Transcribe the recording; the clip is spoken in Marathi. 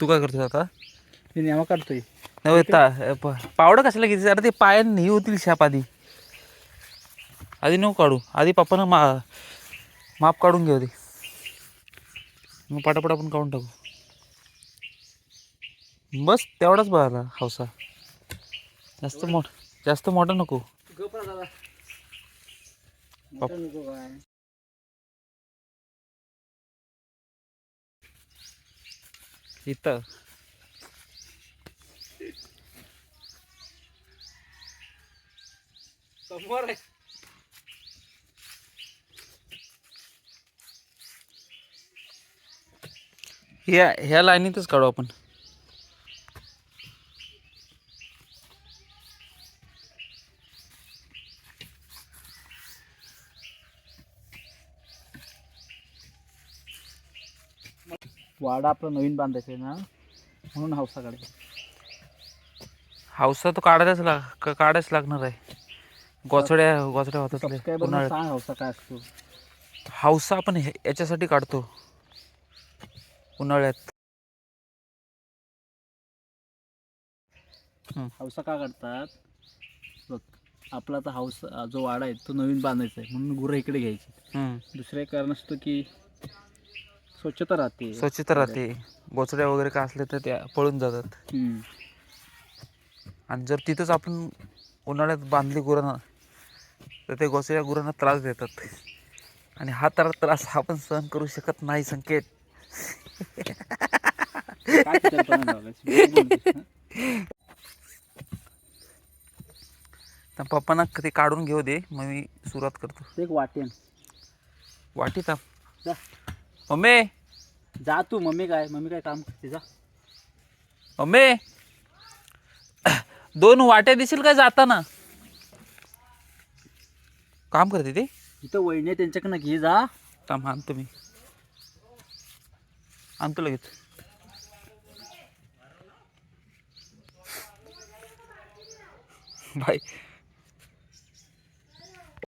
तू काय करतोस आता? मी नेमा काढतोय. नाही ता प- पावडं कशाला घेते अरे ते पायाने हे होतील शाप आधी. आधी नको काढू. आधी पप्पानं मा माप काढून घेऊ दे. मग पटापट आपण काढून टाकू. बस तेवढाच बघायला हौसा जास्त मोठ जास्त मोठा नको. इथं. समोर आहे. ह्या ह्या लाईनीतच काढू आपण. वाडा आपला नवीन बांधायचा आहे ना म्हणून हौसा काढायचा. हौसा तो काढायलाच लाग काढायच लागणार आहे. गोचड्या गोचड्या होतात उन्हाळ्यात. सांग काय असतो. हौसा आपण याच्यासाठी काढतो. उन्हाळ्यात. हौसा का काढतात? बघ आपला आता हाऊस जो वाडा आहे तो नवीन बांधायचा आहे म्हणून गुरं इकडे घ्यायची. दुसरं एक कारण असतं की स्वच्छता राहते. स्वच्छता राहते. गोचड्या वगैरे काय असले तर त्या पळून जातात. आणि जर तिथंच आपण उन्हाळ्यात बांधली गुरांना तर ते गोचड्या गुरांना त्रास देतात. आणि हा तर त्रास आपण सहन करू शकत नाही संकेत? तर पप्पांना ते काढून घेऊ दे मग मी सुरुवात करतो. एक वाटेन. वाटी जा. मम्मी. जा तू मम्मी काय मम्मी काय काम करते जा. मम्मी. दोन वाट्या दिसेल काय जाताना? काम करते ते? इथं वहिनी त्यांच्याकडनं घे जा. थांब आणतो मी. आणतो लगेच. भाई